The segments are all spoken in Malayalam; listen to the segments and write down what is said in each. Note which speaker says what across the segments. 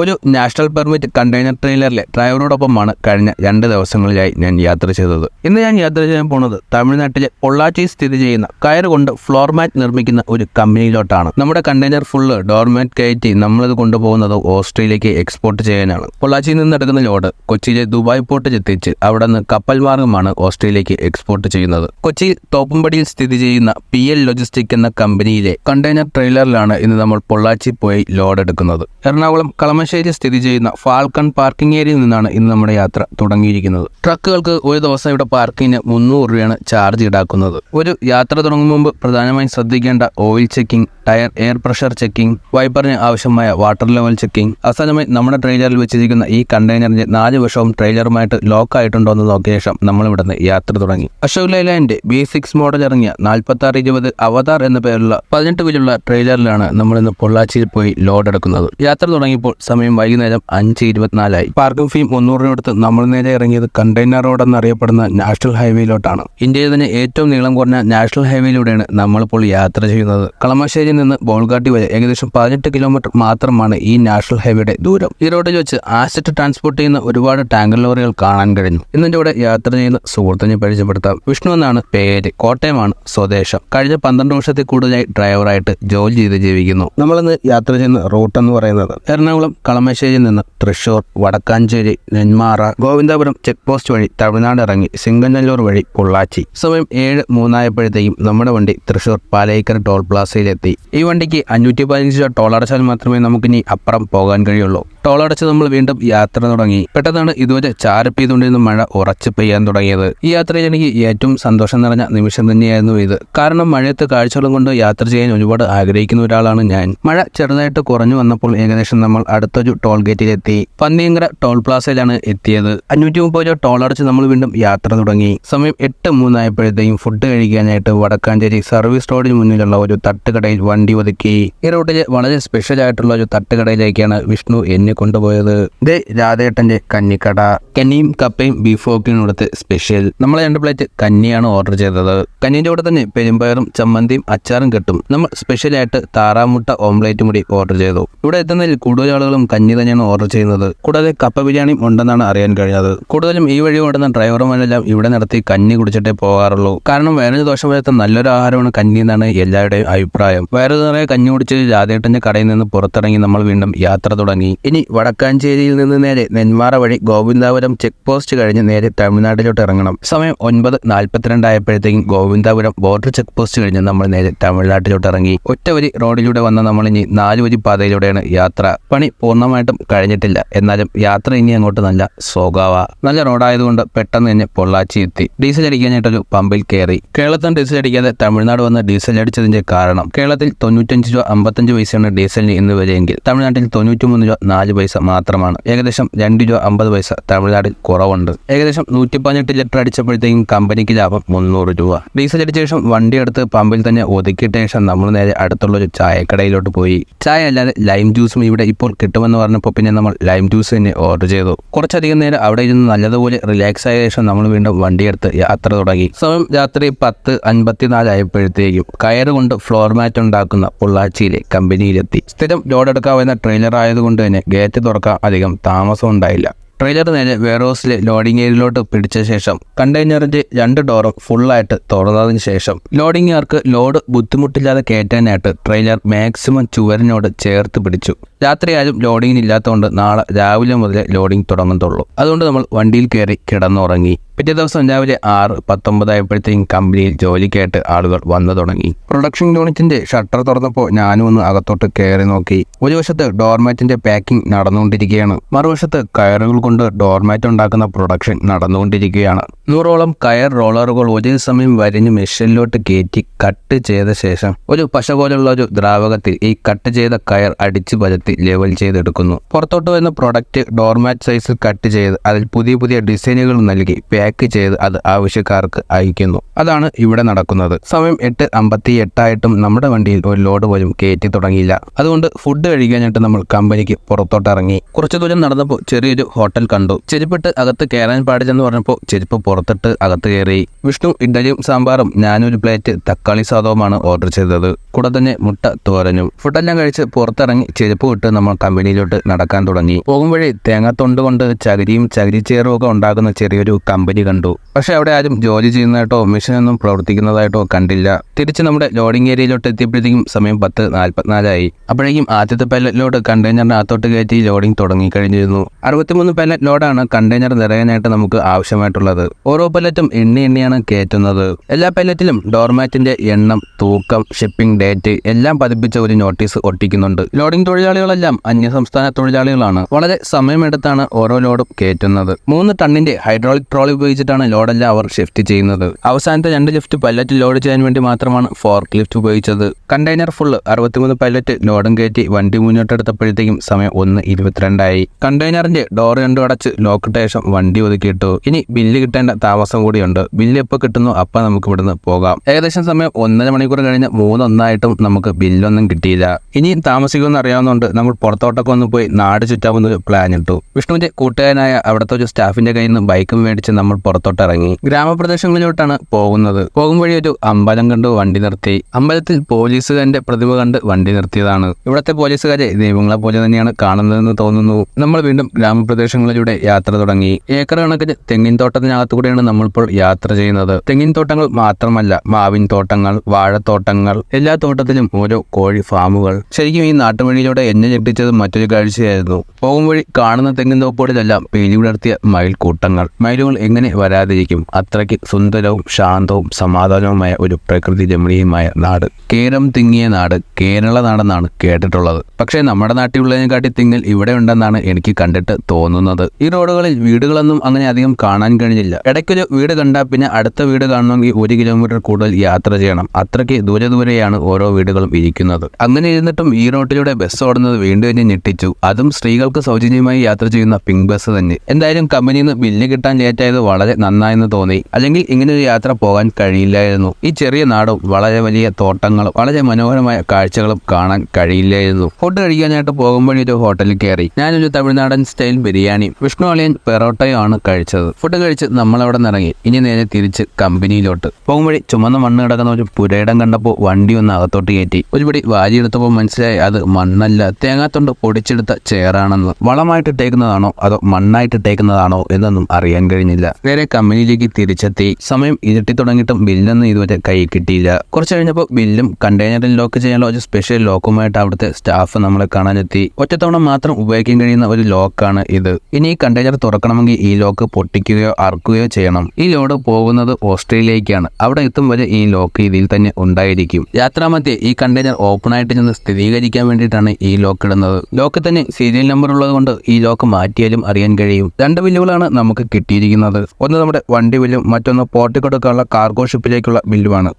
Speaker 1: ഒരു നാഷണൽ പെർമിറ്റ് കണ്ടെയ്നർ ട്രെയിലറിലെ ഡ്രൈവറോടൊപ്പമാണ് കഴിഞ്ഞ രണ്ട് ദിവസങ്ങളിലായി ഞാൻ യാത്ര ചെയ്തത്. ഇന്ന് ഞാൻ യാത്ര ചെയ്യാൻ പോണത് തമിഴ്നാട്ടിലെ പൊള്ളാച്ചി സ്ഥിതി ചെയ്യുന്ന കയർ കൊണ്ട് ഫ്ലോർ മാറ്റ് നിർമ്മിക്കുന്ന ഒരു കമ്പനിയിലോട്ടാണ്. നമ്മുടെ കണ്ടെയ്നർ ഫുള്ള് ഡോർമാറ്റ് കയറ്റി നമ്മളിത് കൊണ്ടുപോകുന്നത് ഓസ്ട്രേലിയക്ക് എക്സ്പോർട്ട് ചെയ്യാനാണ്. പൊള്ളാച്ചിയിൽ നിന്ന് എടുക്കുന്ന ലോഡ് കൊച്ചിയിലെ ദുബായ് പോർട്ടിൽ എത്തിച്ച് അവിടെ നിന്ന് കപ്പൽ മാർഗമാണ് ഓസ്ട്രേലിയക്ക് എക്സ്പോർട്ട് ചെയ്യുന്നത്. കൊച്ചി തോപ്പുംപടിയിൽ സ്ഥിതി ചെയ്യുന്ന പി എൽ ലോജിസ്റ്റിക് എന്ന കമ്പനിയിലെ കണ്ടെയ്നർ ട്രെയിലറിലാണ് ഇന്ന് നമ്മൾ പൊള്ളാച്ചി പോയി ലോഡ് എടുക്കുന്നത്. എറണാകുളം കളമശ്ശേരി സ്ഥിതി ചെയ്യുന്ന ഫാൽക്കൺ പാർക്കിംഗ് ഏരിയയിൽ നിന്നാണ് ഇന്ന് നമ്മുടെ യാത്ര തുടങ്ങിയിരിക്കുന്നത്. ട്രക്കുകൾക്ക് ഒരു ദിവസം ഇവിടെ പാർക്കിങ്ങിന് മുന്നൂറ് രൂപയാണ് ചാർജ് ഈടാക്കുന്നത്. ഒരു യാത്ര തുടങ്ങും മുമ്പ് പ്രധാനമായും ശ്രദ്ധിക്കേണ്ട oil checking tyre air pressure checking വൈപ്പറിന് ആവശ്യമായ വാട്ടർ ലെവൽ ചെക്കിംഗ്. അവസാനമായി നമ്മുടെ ട്രെയിലറിൽ വെച്ചിരിക്കുന്ന ഈ കണ്ടെയ്നറിന്റെ നാല് വർഷവും ട്രെയിലറുമായിട്ട് ലോക്ക് ആയിട്ടുണ്ടോ എന്ന് നോക്കിയ ശേഷം നമ്മൾ ഇവിടുന്ന് യാത്ര തുടങ്ങി. അശോക് ലൈലാൻഡിന്റെ ബി സിക്സ് മോഡൽ ഇറങ്ങിയ നാൽപ്പത്തി ആറ് ഇരുപത് അവതാർ എന്ന പേരുള്ള പതിനെട്ട് വിലുള്ള ട്രെയിലറിലാണ് നമ്മൾ ഇന്ന് പൊള്ളാച്ചിയിൽ പോയി ലോഡ് എടുക്കുന്നത് യാത്ര തുടങ്ങിയപ്പോൾ സമയം വൈകുന്നേരം അഞ്ച് ഇരുപത്തിനാലായി. പാർക്കിംഗ് ഫീ മുന്നൂറിനടുത്ത് നമ്മൾ നേരെ ഇറങ്ങിയത് കണ്ടെയ്നർ റോഡ് എന്നറിയപ്പെടുന്ന നാഷണൽ ഹൈവേയിലോട്ടാണ്. ഇന്ത്യയിൽ തന്നെ ഏറ്റവും നീളം കുറഞ്ഞ നാഷണൽ ഹൈവേയിലൂടെയാണ് നമ്മളിപ്പോൾ യാത്ര ചെയ്യുന്നത്. കളമശ്ശേരിയിൽ നിന്ന് ബോൾഗാട്ടി വരെ ഏകദേശം പതിനെട്ട് കിലോമീറ്റർ മാത്രമാണ് ഈ നാഷണൽ ഹൈവേയുടെ ദൂരം. ഈ റോഡിൽ വെച്ച് ആസറ്റ് ട്രാൻസ്പോർട്ട് ചെയ്യുന്ന ഒരുപാട് ടാങ്കർ ലോറികൾ കാണാൻ കഴിഞ്ഞു ഇന്നിന്റെ കൂടെ യാത്ര ചെയ്യുന്ന സുഹൃത്തിനെ പരിചയപ്പെടുത്താം. വിഷ്ണു എന്നാണ് പേര്. കോട്ടയമാണ് സ്വദേശം. കഴിഞ്ഞ പന്ത്രണ്ട് വർഷത്തിൽ കൂടുതലായി ഡ്രൈവറായിട്ട് ജോലി ചെയ്ത് ജീവിക്കുന്നു. നമ്മളിന്ന് യാത്ര ചെയ്യുന്ന റൂട്ട് എന്ന് പറയുന്നത് എറണാകുളം കളമശ്ശേരിയിൽ നിന്ന് തൃശൂർ വടക്കാഞ്ചേരി നെന്മാറ ഗോവിന്ദപുരം ചെക്ക് പോസ്റ്റ് വഴി തമിഴ്നാട് ഇറങ്ങി സിംഗനല്ലൂർ വഴി പൊള്ളാച്ചി. സമയം ഏഴ് മൂന്നായപ്പോഴത്തേക്കും നമ്മുടെ വണ്ടി തൃശൂർ പാലയിക്കര ടോൾ പ്ലാസയിലെത്തി. ഈ വണ്ടിക്ക് അഞ്ഞൂറ്റി പതിനഞ്ച് രൂപ ടോൾ അടച്ചാൽ മാത്രമേ നമുക്കിനി അപ്പുറം പോകാൻ കഴിയുള്ളൂ. ടോൾ അടച്ച് നമ്മൾ വീണ്ടും യാത്ര തുടങ്ങി. പെട്ടെന്നാണ് ഇതുവരെ ചാരപ്പെയ്തുകൊണ്ടിരുന്ന മഴ ഉറച്ചു പെയ്യാൻ തുടങ്ങിയത്. ഈ യാത്രയിൽ എനിക്ക് ഏറ്റവും സന്തോഷം നിറഞ്ഞ നിമിഷം തന്നെയായിരുന്നു ഇത്. കാരണം മഴയത്ത് കാഴ്ചകളും കൊണ്ട് യാത്ര ചെയ്യാൻ ഒരുപാട് ആഗ്രഹിക്കുന്ന ഒരാളാണ് ഞാൻ. മഴ ചെറുതായിട്ട് കുറഞ്ഞു വന്നപ്പോൾ ഏകദേശം നമ്മൾ അടുത്തൊരു ടോൾ ഗേറ്റിലെത്തി പന്നിയങ്കര ടോൾ പ്ലാസയിലാണ് എത്തിയത്. അഞ്ഞൂറ്റി മുപ്പത് രൂപ ടോൾ അടച്ച് നമ്മൾ വീണ്ടും യാത്ര തുടങ്ങി. സമയം എട്ട് മൂന്നായപ്പോഴത്തേക്കും ഫുഡ് കഴിക്കാനായിട്ട് വടക്കാഞ്ചേരി സർവീസ് റോഡിന് മുന്നിലുള്ള ഒരു തട്ടുകടയിൽ വണ്ടി ഒതുക്കി. ഈ റൂട്ടിലെ വളരെ സ്പെഷ്യൽ ആയിട്ടുള്ള ഒരു തട്ടുകടയിലേക്കാണ് വിഷ്ണു എന്നെ കൊണ്ടുപോയത്. ഇത് രാധേട്ടന്റെ കന്നിക്കട കന്നിയും കപ്പയും ബീഫും ഒക്കെ കൊടുത്ത് സ്പെഷ്യൽ നമ്മൾ രണ്ട് പ്ലേറ്റ് കന്നിയാണ് ഓർഡർ ചെയ്തത്. കന്നിന്റെ കൂടെ തന്നെ പെരുമ്പയറും ചമ്മന്തിയും അച്ചാറും കിട്ടും. നമ്മൾ സ്പെഷ്യലായിട്ട് താറാമുട്ട ഓംലേറ്റും കൂടി ഓർഡർ ചെയ്തു. ഇവിടെ എത്തുന്നതിൽ കൂടുതൽ ആളുകളും കഞ്ഞി തന്നെയാണ് ഓർഡർ ചെയ്യുന്നത്. കൂടാതെ കപ്പ ബിരിയാണിയും ഉണ്ടെന്നാണ് അറിയാൻ കഴിഞ്ഞത്. കൂടുതലും ഈ വഴി ഓടുന്ന ഡ്രൈവർമാരെല്ലാം ഇവിടെ നടത്തി കഞ്ഞി കുടിച്ചിട്ടേ പോകാറുള്ളൂ. കാരണം വയറിന് ദോഷം വരുത്ത നല്ലൊരു ആഹാരമാണ് കഞ്ഞി എന്നാണ് എല്ലാവരുടെയും അഭിപ്രായം. വേറെ നിറയെ കഞ്ഞി കുടിച്ച് ജാതേട്ടന്റെ കടയിൽ നിന്ന് പുറത്തിറങ്ങി നമ്മൾ വീണ്ടും യാത്ര തുടങ്ങി. ഇനി വടക്കാഞ്ചേരിയിൽ നിന്ന് നേരെ നെന്മാറ വഴി ഗോവിന്ദാപുരം ചെക്ക് പോസ്റ്റ് കഴിഞ്ഞ് നേരെ തമിഴ്നാട്ടിലോട്ട് ഇറങ്ങണം. സമയം ഒൻപത് നാൽപ്പത്തിരണ്ടായപ്പോഴത്തേക്കും ഗോവിന്ദാപുരം ബോർഡർ ചെക്ക് പോസ്റ്റ് കഴിഞ്ഞ് നമ്മൾ നേരെ തമിഴ്നാട്ടിലോട്ട് ഇറങ്ങി. ഒറ്റ വരി റോഡിലൂടെ വന്ന നമ്മൾ ഇനി നാല് വരി പാതയിലൂടെയാണ് യാത്ര. പണി പൂർണമായിട്ടും കഴിഞ്ഞിട്ടില്ല. എന്നാലും യാത്ര ഇനി അങ്ങോട്ട് നല്ല സോഗാവ. നല്ല റോഡായതുകൊണ്ട് പെട്ടെന്ന് തന്നെ പൊള്ളാച്ചി എത്തി. ഡീസൽ അടിക്കാനായിട്ടൊരു പമ്പിൽ കയറി കേരളത്തിൽ ഡീസൽ അടിക്കാതെ തമിഴ്നാട് വന്ന് ഡീസൽ അടിച്ചതിന്റെ കാരണം കേരളത്തിൽ തൊണ്ണൂറ്റഞ്ച് രൂപ അമ്പത്തഞ്ച് പൈസയാണ് ഡീസലിന് ഇന്ന് വരെയെങ്കിൽ തമിഴ്നാട്ടിൽ തൊണ്ണൂറ്റിമൂന്ന് രൂപ നാല് പൈസ മാത്രമാണ്. ഏകദേശം രണ്ട് രൂപ അമ്പത് പൈസ തമിഴ്നാട്ടിൽ കുറവുണ്ട്. ഏകദേശം നൂറ്റി പതിനെട്ട് ലിറ്റർ അടിച്ചപ്പോഴത്തേക്കും കമ്പനിക്ക് ലാഭം മുന്നൂറ് രൂപ. ഡീസൽ അടിച്ച ശേഷം വണ്ടി എടുത്ത് പമ്പിൽ തന്നെ ഒതുക്കിയിട്ട ശേഷം നമ്മൾ നേരെ അടുത്തുള്ള ഒരു ചായക്കടയിലോട്ട് പോയി. ചായ അല്ലാതെ ലൈം ജ്യൂസും ഇവിടെ ഇപ്പോൾ കിട്ടുമെന്ന് പറഞ്ഞപ്പോൾ പിന്നെ നമ്മൾ ലൈം ജ്യൂസ് തന്നെ ഓർഡർ ചെയ്തു. കുറച്ചധികം നേരം അവിടെ ഇരുന്ന് നല്ലതുപോലെ റിലാക്സ് ആയ ശേഷം നമ്മൾ വീണ്ടും വണ്ടിയെടുത്ത് യാത്ര തുടങ്ങി. സമയം രാത്രി പത്ത് അൻപത്തിനാലായപ്പോഴത്തേക്കും കയറുകൊണ്ട് ഫ്ലോർ മാറ്റ് ഉണ്ടാക്കുന്ന പൊള്ളാച്ചിയിലെ കമ്പനിയിലെത്തി. സ്ഥിരം ലോഡ് എടുക്കാവുന്ന ട്രെയിലർ ആയതുകൊണ്ട് തന്നെ ഗേറ്റ് തുറക്കാൻ അധികം താമസം ഉണ്ടായില്ല. ട്രെയിലർ നേരെ വെയർഹൗസിലെ ലോഡിംഗ് ഏരിയയിലോട്ട് പിടിച്ച ശേഷം കണ്ടെയ്നറിന്റെ രണ്ട് ഡോറും ഫുള്ളായിട്ട് തുറന്നതിന് ശേഷം ലോഡിംഗുകാർക്ക് ലോഡ് ബുദ്ധിമുട്ടില്ലാതെ കയറ്റാനായിട്ട് ട്രെയിലർ മാക്സിമം ചുവരിനോട് ചേർത്ത് പിടിച്ചു. രാത്രിയായാലും ലോഡിങ്ങിന് ഇല്ലാത്തതുകൊണ്ട് നാളെ രാവിലെ മുതലേ ലോഡിംഗ് തുടങ്ങത്തുള്ളൂ. അതുകൊണ്ട് നമ്മൾ വണ്ടിയിൽ കയറി കിടന്നുറങ്ങി. പിറ്റേ ദിവസം രാവിലെ ആറ് പത്തൊമ്പതായപ്പോഴത്തേക്കും കമ്പനിയിൽ ജോലിക്കായിട്ട് ആളുകൾ വന്നു തുടങ്ങി. പ്രൊഡക്ഷൻ യൂണിറ്റിന്റെ ഷട്ടർ തുറന്നപ്പോൾ ഞാനും ഒന്ന് അകത്തോട്ട് കയറി നോക്കി. ഒരു വശത്ത് ഡോർമാറ്റിന്റെ പാക്കിംഗ് നടന്നുകൊണ്ടിരിക്കുകയാണ്. മറുവശത്ത് കയറുകൾ കൊണ്ട് ഡോർമാറ്റ് ഉണ്ടാക്കുന്ന പ്രൊഡക്ഷൻ നടന്നുകൊണ്ടിരിക്കുകയാണ്. നൂറോളം കയർ റോളറുകൾ ഒരേ സമയം വരിഞ്ഞ് മെഷീനിലോട്ട് കയറ്റി കട്ട് ചെയ്ത ശേഷം ഒരു പശ പോലുള്ള ഒരു ദ്രാവകത്തിൽ ഈ കട്ട് ചെയ്ത കയർ അടിച്ചു പരത്തി ലെവൽ ചെയ്തെടുക്കുന്നു. പുറത്തോട്ട് വരുന്ന പ്രൊഡക്റ്റ് ഡോർമാറ്റ് സൈസിൽ കട്ട് ചെയ്ത് അതിൽ പുതിയ പുതിയ ഡിസൈനുകൾ നൽകി പാക്ക് ചെയ്ത് അത് ആവശ്യക്കാർക്ക് അയക്കുന്നു. അതാണ് ഇവിടെ നടക്കുന്നത്. സമയം എട്ട് അമ്പത്തി എട്ടായിട്ടും നമ്മുടെ വണ്ടിയിൽ ഒരു ലോഡ് പോലും കയറ്റി തുടങ്ങിയില്ല. അതുകൊണ്ട് ഫുഡ് കഴിക്കാനായിട്ട് നമ്മൾ കമ്പനിക്ക് പുറത്തോട്ടിറങ്ങി. കുറച്ചു ദൂരം നടന്നപ്പോൾ ചെറിയൊരു ഹോട്ടൽ കണ്ടു. ചെരുപ്പിട്ട് അകത്ത് കയറാൻ പാടില്ലെന്ന് പറഞ്ഞപ്പോൾ ചെരുപ്പ് പുറത്തിട്ട് അകത്ത് കയറി. വിഷ്ണു ഇഡലിയും സാമ്പാറും ഞാനൊരു പ്ലേറ്റ് തക്കാളി സാധവുമാണ് ഓർഡർ ചെയ്തത്. കൂടെ തന്നെ മുട്ട തോരനും. ഫുഡെല്ലാം കഴിച്ച് പുറത്തിറങ്ങി ചെരുപ്പ് വിട്ട് നമ്മൾ കമ്പനിയിലോട്ട് നടക്കാൻ തുടങ്ങി. പോകുമ്പോഴേ തേങ്ങാത്തൊണ്ട് കൊണ്ട് ചകിരിയും ചകിരിച്ചേറും ഒക്കെ ഉണ്ടാക്കുന്ന ചെറിയൊരു കമ്പനി കണ്ടു. പക്ഷെ അവിടെ ആരും ജോലി ചെയ്യുന്നതായിട്ടോ മെഷീനൊന്നും പ്രവർത്തിക്കുന്നതായിട്ടോ കണ്ടില്ല. തിരിച്ച് നമ്മുടെ ലോഡിംഗ് ഏരിയയിലോട്ട് എത്തിയപ്പോഴത്തേക്കും സമയം പത്ത് നാൽപ്പത്തിനാലായി. അപ്പോഴേക്കും ആദ്യത്തെ പൈലറ്റ് ലോഡ് കണ്ടെയ്നറിന് അകത്തോട്ട് കയറ്റി ലോഡിംഗ് തുടങ്ങിക്കഴിഞ്ഞിരുന്നു. അറുപത്തിമൂന്ന് പൈലറ്റ് ലോഡാണ് കണ്ടെയ്നർ നിറയാനായിട്ട് നമുക്ക് ആവശ്യമായിട്ടുള്ളത്. ഓരോ പൈലറ്റും എണ്ണി എണ്ണിയാണ് കയറ്റുന്നത്. എല്ലാ പൈലറ്റിലും ഡോർമാറ്റിന്റെ എണ്ണം തൂക്കം ഷിപ്പിംഗ് ഡേറ്റ് എല്ലാം പതിപ്പിച്ച ഒരു നോട്ടീസ് ഒട്ടിക്കുന്നുണ്ട്. ലോഡിംഗ് തൊഴിലാളികളെല്ലാം അന്യസംസ്ഥാന തൊഴിലാളികളാണ്. വളരെ സമയമെടുത്താണ് ഓരോ ലോഡും കയറ്റുന്നത്. മൂന്ന് ടണ്ണിന്റെ ഹൈഡ്രോളിക് ട്രോളി ഉപയോഗിച്ചിട്ടാണ് ലോഡെല്ലാം അവർ ഷിഫ്റ്റ് ചെയ്യുന്നത്. അവസാനത്തെ രണ്ട് ലിഫ്റ്റ് പല്ലറ്റ് ലോഡ് ചെയ്യാൻ വേണ്ടി മാത്രമാണ് ഫോർക്ക് ലിഫ്റ്റ് ഉപയോഗിച്ചത്. കണ്ടെയ്നർ ഫുള്ള് അറുപത്തിമൂന്ന് പല്ലറ്റ് ലോഡും കയറ്റി വണ്ടി മുന്നോട്ടെടുത്തപ്പോഴത്തേക്കും സമയം ഒന്ന് ഇരുപത്തിരണ്ടായി. കണ്ടെയ്നറിന്റെ ഡോർ രണ്ടും അടച്ച് ലോക്കിട്ട ശേഷം വണ്ടി ഒതുക്കിയിട്ടു. ഇനി ബില്ല് കിട്ടേണ്ട താമസം കൂടിയുണ്ട്. ബില്ല് എപ്പോൾ കിട്ടുന്നു അപ്പം നമുക്ക് ഇവിടുന്ന് പോകാം. ഏകദേശം സമയം ഒന്നര മണിക്കൂർ കഴിഞ്ഞ് മൂന്നൊന്നായിട്ടും നമുക്ക് ബില്ലൊന്നും കിട്ടിയില്ല. ഇനി താമസിക്കുമെന്ന് അറിയാവുന്നതുകൊണ്ട് നമ്മൾ പുറത്തോട്ടൊക്കെ ഒന്ന് പോയി നാട് ചുറ്റാമെന്ന് പ്ലാൻ ഇട്ടു. വിഷ്ണുവിന്റെ കൂട്ടുകാരനായ അവിടുത്തെ ഒരു സ്റ്റാഫിന്റെ കയ്യിൽ നിന്ന് ബൈക്കും മേടിച്ച് നമ്മൾ പുറത്തോട്ടിറങ്ങി ഗ്രാമപ്രദേശങ്ങളിലോട്ടാണ് പോകുന്നത്. പോകും വഴി ഒരു അമ്പലം കണ്ട് വണ്ടി നിർത്തി. അമ്പലത്തിൽ പോലീസുകാരന്റെ പ്രതിമ കണ്ട് വണ്ടി നിർത്തിയതാണ്. ഇവിടത്തെ പോലീസുകാരെ ദൈവങ്ങളെ പോലെ തന്നെയാണ് കാണുന്നതെന്ന് തോന്നുന്നു. നമ്മൾ വീണ്ടും ഗ്രാമപ്രദേശങ്ങളിലൂടെ യാത്ര തുടങ്ങി. ഏക്കർ കണക്കിന് തെങ്ങിൻ തോട്ടത്തിനകത്തു കൂടെയാണ് നമ്മളിപ്പോൾ യാത്ര ചെയ്യുന്നത്. തെങ്ങിൻ തോട്ടങ്ങൾ മാത്രമല്ല മാവിൻ തോട്ടങ്ങൾ വാഴത്തോട്ടങ്ങൾ എല്ലാ തോട്ടത്തിലും ഓരോ കോഴി ഫാമുകൾ. ശരിക്കും ഈ നാട്ടുവഴിയിലൂടെ എന്നെ ഞെട്ടിച്ചത് മറ്റൊരു കാഴ്ചയായിരുന്നു. പോകും വഴി കാണുന്ന തെങ്ങിൻ തോപ്പുകളിലെല്ലാം പേലി വിടർത്തിയ മയിൽ കൂട്ടങ്ങൾ മയിലുകൾ എങ്ങനെ വരാതിരിക്കും. അത്രയ്ക്ക് സുന്ദരവും ശാന്തവും സമാധാനവുമായ ഒരു പ്രകൃതി രമണീയമായ നാട്. കേരം തിങ്ങിയ നാട് കേരള നാടെന്നാണ് കേട്ടിട്ടുള്ളത്. പക്ഷേ നമ്മുടെ നാട്ടിലുള്ളതിനെക്കാട്ടി തിങ്ങൽ ഇവിടെ ഉണ്ടെന്നാണ് എനിക്ക് കണ്ടിട്ട് തോന്നുന്നത്. ഈ റോഡുകളിൽ വീടുകളൊന്നും അങ്ങനെ അധികം കാണാൻ കഴിഞ്ഞില്ല. ഇടയ്ക്കൊരു വീട് കണ്ടാൽ പിന്നെ അടുത്ത വീട് കാണണമെങ്കിൽ ഒരു കിലോമീറ്റർ കൂടുതൽ യാത്ര ചെയ്യണം. അത്രയ്ക്ക് ദൂരെ ദൂരെയാണ് ഓരോ വീടുകളും ഇരിക്കുന്നത്. അങ്ങനെ ഇരുന്നിട്ടും ഈ റോട്ടിലൂടെ ബസ് ഓടുന്നത് വീണ്ടും എന്നെ ഞെട്ടിച്ചു. അതും സ്ത്രീകൾക്ക് സൗജന്യമായി യാത്ര ചെയ്യുന്ന പിങ്ക് ബസ് തന്നെ. എന്തായാലും കമ്പനിയിൽ നിന്ന് ബില്ല് കിട്ടാൻ ലേറ്റായത് വളരെ നന്നായെന്ന് തോന്നി. അല്ലെങ്കിൽ ഇങ്ങനെ ഒരു യാത്ര പോകാൻ കഴിയില്ലായിരുന്നു. ഈ ചെറിയ നാടും വളരെ വലിയ തോട്ടങ്ങളും വളരെ മനോഹരമായ കാഴ്ചകളും കാണാൻ കഴിയില്ലായിരുന്നു. ഫുഡ് കഴിക്കാനായിട്ട് പോകുമ്പോഴേ ഒരു ഹോട്ടലിൽ കയറി. ഞാനൊരു തമിഴ്നാടൻ സ്റ്റൈൽ ബിരിയാണി വിഷ്ണു അളിയൻ പെറോട്ടയും ആണ് കഴിച്ചത്. ഫുഡ് കഴിച്ച് നിന്ന് ഇറങ്ങി ഇനി നേരെ തിരിച്ച് കമ്പനിയിലോട്ട്. പോകുമ്പോഴേ ചുമന്ന മണ്ണ് കിടക്കുന്ന ഒരു പുരയിടം കണ്ടപ്പോൾ വണ്ടി ഒന്ന് അകത്തോട്ട് കയറ്റി. ഒരുപടി വാരിയെടുത്തപ്പോൾ മനസ്സിലായി അത് മണ്ണല്ല. തേങ്ങാത്തൊണ്ട് പൊടിച്ചെടുത്ത ചെയറാണെന്ന് വളമായിട്ട് ഇട്ടേക്കുന്നതാണോ അതോ മണ്ണായിട്ട് ഇട്ടേക്കുന്നതാണോ എന്നൊന്നും അറിയാൻ കഴിഞ്ഞില്ല. നേരെ കമ്പനിയിലേക്ക് തിരിച്ചെത്തി. സമയം ഇരട്ടി തുടങ്ങിയിട്ടും ബില്ലൊന്നും ഇതുവരെ കൈ കിട്ടിയില്ല. കുറച്ച് കഴിഞ്ഞപ്പോൾ ബില്ലും കണ്ടെയ്നറിൽ ലോക്ക് ചെയ്യാനുള്ള ഒരു സ്പെഷ്യൽ ലോക്കുമായിട്ട് അവിടുത്തെ സ്റ്റാഫ് നമ്മളെ കാണാനെത്തി. ഒറ്റത്തവണ മാത്രം ഉപയോഗിക്കാൻ കഴിയുന്ന ഒരു ലോക്കാണ് ഇത്. ഇനി ഈ കണ്ടെയ്നർ തുറക്കണമെങ്കിൽ ഈ ലോക്ക് പൊട്ടിക്കുകയോ അറക്കുകയോ ചെയ്യണം. ഈ ലോഡ് പോകുന്നത് ഓസ്ട്രേലിയയിലേക്കാണ്. അവിടെ എത്തും വരെ ഈ ലോക്ക് ഇതിൽ തന്നെ ഉണ്ടായിരിക്കും. യാത്രാമധ്യേ ഈ കണ്ടെയ്നർ ഓപ്പൺ ആയിട്ട് ചെന്ന് സ്ഥിരീകരിക്കാൻ വേണ്ടിയിട്ടാണ് ഈ ലോക്ക് ഇടുന്നത്. ലോക്ക് തന്നെ സീരിയൽ നമ്പർ ഉള്ളത് കൊണ്ട് ഈ ലോക്ക് മാറ്റിയാലും അറിയാൻ കഴിയും. രണ്ട് ബില്ലുകളാണ് നമുക്ക് കിട്ടിയിരിക്കുന്നത്. ഒന്ന് നമ്മുടെ വണ്ടി ബില്ലും മറ്റൊന്ന് പോർട്ടിൽ കൊടുക്കാനുള്ള കാർഗോ ഷിപ്പിലേക്കുള്ള ബില്ലുമാണ്.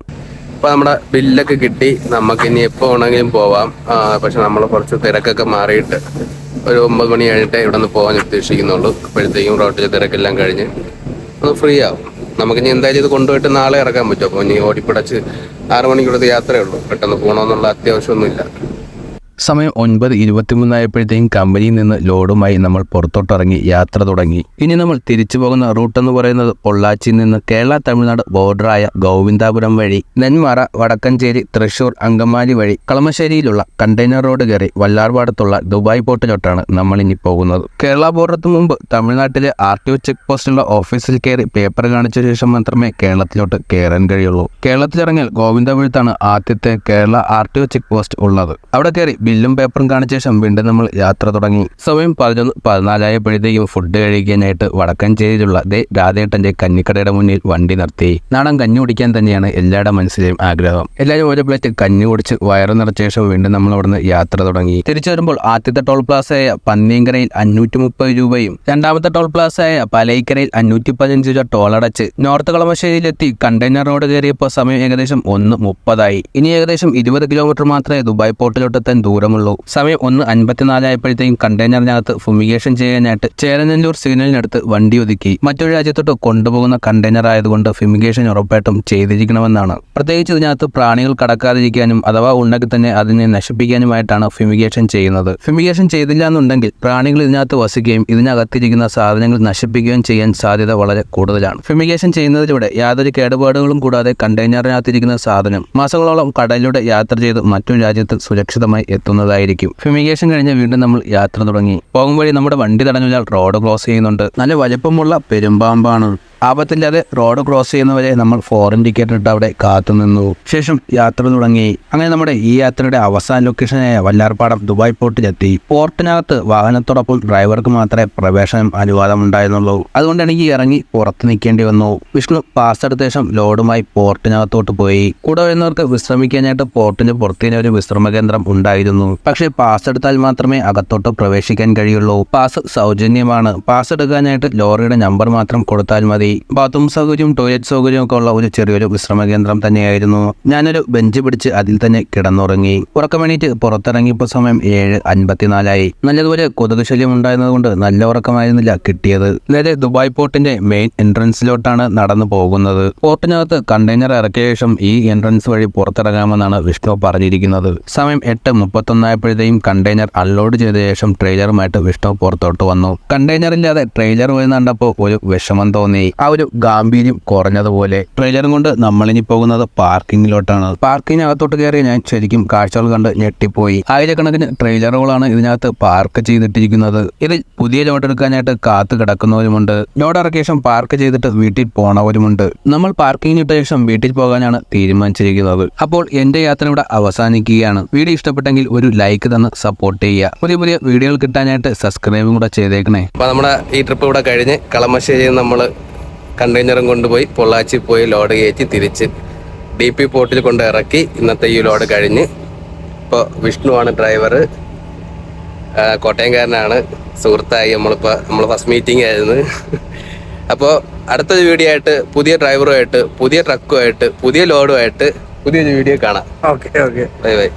Speaker 2: അപ്പോൾ നമ്മുടെ ബില്ലൊക്കെ കിട്ടി. നമുക്ക് ഇനി എപ്പോൾ വേണമെങ്കിലും പോവാം. പക്ഷെ നമ്മൾ കുറച്ച് തിരക്കൊക്കെ മാറിയിട്ട് ഒരു ഒമ്പത് മണി കഴിഞ്ഞിട്ട് ഇവിടെ നിന്ന് പോകാൻ ഉദ്ദേശിക്കുന്നുള്ളൂ. അപ്പോഴത്തേക്കും റോട്ടിലെ തിരക്കെല്ലാം കഴിഞ്ഞ് ഒന്ന് ഫ്രീ ആവും. നമുക്കിനി എന്തായാലും ഇത് കൊണ്ടുപോയിട്ട് നാളെ ഇറക്കാൻ പറ്റും. അപ്പോൾ ഇനി ഓടിപ്പിടച്ച് ആറ് മണിക്കുള്ളത് പെട്ടെന്ന് പോകണമെന്നുള്ള അത്യാവശ്യമൊന്നുമില്ല.
Speaker 1: സമയം ഒൻപത് ഇരുപത്തിമൂന്നായപ്പോഴത്തേക്കും കമ്പനിയിൽ നിന്ന് ലോഡുമായി നമ്മൾ പുറത്തോട്ടിറങ്ങി യാത്ര തുടങ്ങി. ഇനി നമ്മൾ തിരിച്ചു പോകുന്ന റൂട്ട് എന്ന് പറയുന്നത് പൊള്ളാച്ചിയിൽ നിന്ന് കേരള തമിഴ്നാട് ബോർഡറായ ഗോവിന്ദാപുരം വഴി നെന്മാറ വടക്കഞ്ചേരി തൃശൂർ അങ്കമാലി വഴി കളമശ്ശേരിയിലുള്ള കണ്ടെയ്നർ റോഡ് കയറി വല്ലാർപാടത്തുള്ള ദുബായ് പോർട്ടിലോട്ടാണ് നമ്മൾ ഇനി പോകുന്നത്. കേരള ബോർഡർക്ക് മുമ്പ് തമിഴ്നാട്ടിലെ ആർ ടി ഒ ചെക്ക് പോസ്റ്റിലുള്ള ഓഫീസിൽ കയറി പേപ്പർ കാണിച്ച ശേഷം മാത്രമേ കേരളത്തിലോട്ട് കയറാൻ കഴിയുള്ളൂ. കേരളത്തിലിറങ്ങിയാൽ ഗോവിന്ദപുരത്താണ് ആദ്യത്തെ Kerala R T O check post ഉള്ളത്. അവിടെ കയറി ബില്ലും പേപ്പറും കാണിച്ച ശേഷം വീണ്ടും നമ്മൾ യാത്ര തുടങ്ങി. സമയം പതിനൊന്ന് പതിനാലായപ്പോഴത്തേക്കും ഫുഡ് കഴിക്കാനായിട്ട് വടക്കഞ്ചേരിയിലുള്ള ദേ രാധേട്ടന്റെ കഞ്ഞിക്കടയുടെ മുന്നിൽ വണ്ടി നിർത്തി. നാടൻ കഞ്ഞി കുടിക്കാൻ തന്നെയാണ് എല്ലാവരുടെ മനസ്സിലെയും ആഗ്രഹം. എല്ലാവരും ഒരു പ്ലേറ്റ് കഞ്ഞി കുടിച്ച് വയറ് നിറച്ച ശേഷം വീണ്ടും നമ്മൾ അവിടുന്ന് യാത്ര തുടങ്ങി. തിരിച്ചു വരുമ്പോൾ ആദ്യത്തെ ടോൾ പ്ലാസയായ പന്നിയങ്കരയിൽ അഞ്ഞൂറ്റി മുപ്പത് രൂപയും രണ്ടാമത്തെ ടോൾ പ്ലാസയായ പലയിക്കരയിൽ അഞ്ഞൂറ്റി പതിനഞ്ച് രൂപ ടോൾ അടച്ച് നോർത്ത് കളമശ്ശേരിയിലെത്തി കണ്ടെയ്നർ റോഡ് കയറിയപ്പോൾ സമയം ഏകദേശം ഒന്ന് മുപ്പതായി. ഇനി ഏകദേശം ഇരുപത് കിലോമീറ്റർ മാത്രമേ ദുബായ് പോർട്ടിലോട്ടെത്താൻ ദൂരം ദൂരമുള്ളൂ. സമയം ഒന്ന് അൻപത്തിനാലായപ്പോഴത്തേക്കും കണ്ടെയ്നറിനകത്ത് ഫുമിഗേഷൻ ചെയ്യാനായിട്ട് ചേരനല്ലൂർ സിഗ്നലിനടുത്ത് വണ്ടി ഒതുക്കി. മറ്റൊരു രാജ്യത്തോട്ട് കൊണ്ടുപോകുന്ന കണ്ടെയ്നർ ആയതുകൊണ്ട് ഫുമിഗേഷൻ ഉറപ്പായിട്ടും ചെയ്തിരിക്കണമെന്നാണ്. പ്രത്യേകിച്ച് ഇതിനകത്ത് പ്രാണികൾ കടക്കാതിരിക്കാനും അഥവാ ഉണ്ടെങ്കിൽ തന്നെ അതിനെ നശിപ്പിക്കാനുമായിട്ടാണ് ഫുമിഗേഷൻ ചെയ്യുന്നത്. ഫിമിഗേഷൻ ചെയ്തില്ല എന്നുണ്ടെങ്കിൽ പ്രാണികൾ ഇതിനകത്ത് വസിക്കുകയും ഇതിനകത്തിരിക്കുന്ന സാധനങ്ങൾ നശിപ്പിക്കുകയും ചെയ്യാൻ സാധ്യത വളരെ കൂടുതലാണ്. ഫുമിഗേഷൻ ചെയ്യുന്നതിലൂടെ യാതൊരു കേടുപാടുകളും കൂടാതെ കണ്ടെയ്നറിനകത്തിരിക്കുന്ന സാധനം മാസങ്ങളോളം കടലിലൂടെ യാത്ര ചെയ്ത് മറ്റൊരു രാജ്യത്ത് സുരക്ഷിതമായി എത്തുന്നതായിരിക്കും ഫ്യൂമിഗേഷൻ കഴിഞ്ഞ് വീണ്ടും നമ്മൾ യാത്ര തുടങ്ങി. പോകും വഴി നമ്മുടെ വണ്ടി തടഞ്ഞാൽ റോഡ് ക്ലോസ് ചെയ്യുന്നുണ്ട്. നല്ല വലിപ്പമുള്ള പെരുമ്പാമ്പാണ്. ആപത്തില്ലാതെ റോഡ് ക്രോസ് ചെയ്യുന്നവരെ നമ്മൾ ഫോർ ടിക്കറ്റ് ഇട്ട് അവിടെ കാത്തു നിന്നു. ശേഷം യാത്ര തുടങ്ങി. അങ്ങനെ നമ്മുടെ ഈ യാത്രയുടെ അവസാന ലൊക്കേഷനായ വല്ലാർപ്പാടം ദുബായ് പോർട്ടിലെത്തി. പോർട്ടിനകത്ത് വാഹനത്തോടൊപ്പം ഡ്രൈവർക്ക് മാത്രമേ പ്രവേശനം അനുവാദമുണ്ടായിരുന്നുള്ളൂ. അതുകൊണ്ട് എനിക്ക് ഇറങ്ങി പുറത്ത് നിൽക്കേണ്ടി വന്നു. വിഷ്ണു പാസ് എടുത്ത ശേഷം ലോഡുമായി പോർട്ടിനകത്തോട്ട് പോയി. കൂടെ വരുന്നവർക്ക് വിശ്രമിക്കാനായിട്ട് പോർട്ടിന് പുറത്തേനെ ഒരു വിശ്രമ കേന്ദ്രം ഉണ്ടായിരുന്നു. പക്ഷേ പാസ് എടുത്താൽ മാത്രമേ അകത്തോട്ട് പ്രവേശിക്കാൻ കഴിയുള്ളൂ. പാസ് സൗജന്യമാണ്. പാസ് എടുക്കാനായിട്ട് ലോറിയുടെ നമ്പർ മാത്രം കൊടുത്താൽ മതി. ബാത്റൂം സൗകര്യവും ടോയ്ലറ്റ് സൗകര്യവും ഒക്കെ ഉള്ള ഒരു ചെറിയൊരു വിശ്രമ കേന്ദ്രം തന്നെയായിരുന്നു. ഞാനൊരു ബെഞ്ച് പിടിച്ച് അതിൽ തന്നെ കിടന്നുറങ്ങി. ഉറക്കമണിയിട്ട് പുറത്തിറങ്ങിയപ്പോൾ സമയം ഏഴ് അൻപത്തിനാലായി. നല്ലതുപോലെ കൊതുക് ശല്യം ഉണ്ടായിരുന്നതുകൊണ്ട് നല്ല ഉറക്കമായിരുന്നില്ല കിട്ടിയത്. നേരെ ദുബായ് പോർട്ടിന്റെ മെയിൻ എൻട്രൻസിലോട്ടാണ് നടന്നു പോകുന്നത്. പോർട്ടിനകത്ത് കണ്ടെയ്നർ ഇറക്കിയ ശേഷം ഈ എൻട്രൻസ് വഴി പുറത്തിറങ്ങാമെന്നാണ് വിഷ്ണു പറഞ്ഞിരിക്കുന്നത്. സമയം എട്ട് മുപ്പത്തൊന്നായപ്പോഴത്തേയും കണ്ടെയ്നർ അൺലോഡ് ചെയ്ത ശേഷം ട്രെയിലറുമായിട്ട് വിഷ്ണു പുറത്തോട്ട് വന്നു. കണ്ടെയ്നർ ഇല്ലാതെ ട്രെയിലർ വരുന്ന കണ്ടപ്പോൾ ഒരു വിഷമം തോന്നി. ആ ഒരു ഗാംഭീര്യം കുറഞ്ഞതുപോലെ ട്രെയിലറും കൊണ്ട് നമ്മളിനി പോകുന്നത് പാർക്കിങ്ങിലോട്ടാണ്. പാർക്കിങ്ങിനകത്തോട്ട് കയറി ഞാൻ ശരിക്കും കാഴ്ചകൾ കണ്ട് ഞെട്ടിപ്പോയി. ആയിരക്കണക്കിന് ട്രെയിലറുകളാണ് ഇതിനകത്ത് പാർക്ക് ചെയ്തിട്ടിരിക്കുന്നത്. ഇത് പുതിയ ലോട്ട് എടുക്കാനായിട്ട് കാത്തു കിടക്കുന്നവരുമുണ്ട്. ലോഡ് ഇറക്കിയ ശേഷം പാർക്ക് ചെയ്തിട്ട് വീട്ടിൽ പോണവരുമുണ്ട്. നമ്മൾ പാർക്കിങ്ങിന് ഇട്ട ശേഷം വീട്ടിൽ പോകാനാണ് തീരുമാനിച്ചിരിക്കുന്നത്. അപ്പോൾ എന്റെ യാത്ര ഇവിടെ അവസാനിക്കുകയാണ്. വീഡിയോ ഇഷ്ടപ്പെട്ടെങ്കിൽ ഒരു ലൈക്ക് തന്ന് സപ്പോർട്ട് ചെയ്യുക. പുതിയ പുതിയ വീഡിയോകൾ കിട്ടാനായിട്ട് സബ്സ്ക്രൈബും കൂടെ ചെയ്തേക്കണേ.
Speaker 2: അപ്പൊ നമ്മുടെ ഈ ട്രിപ്പ് ഇവിടെ കഴിഞ്ഞ് കളമശ്ശേരിയിൽ നമ്മൾ കണ്ടെയ്നറും കൊണ്ടുപോയി പൊള്ളാച്ചി പോയി ലോഡ് കയറ്റി തിരിച്ച് ഡി പി പോർട്ടിൽ കൊണ്ട് ഇറക്കി. ഇന്നത്തെ ഈ ലോഡ് കഴിഞ്ഞ് ഇപ്പോൾ വിഷ്ണുവാണ് ഡ്രൈവർ കോട്ടയംകാരനാണ്. സുഹൃത്തായി നമ്മളിപ്പോൾ നമ്മൾ ഫസ്റ്റ് മീറ്റിംഗ് ആയിരുന്നു. അപ്പോൾ അടുത്തൊരു വീഡിയോ ആയിട്ട് പുതിയ ഡ്രൈവറുമായിട്ട് പുതിയ ട്രക്കുമായിട്ട് പുതിയ ലോഡുമായിട്ട് പുതിയൊരു വീഡിയോ കാണാം.
Speaker 3: Okay okay
Speaker 2: bye bye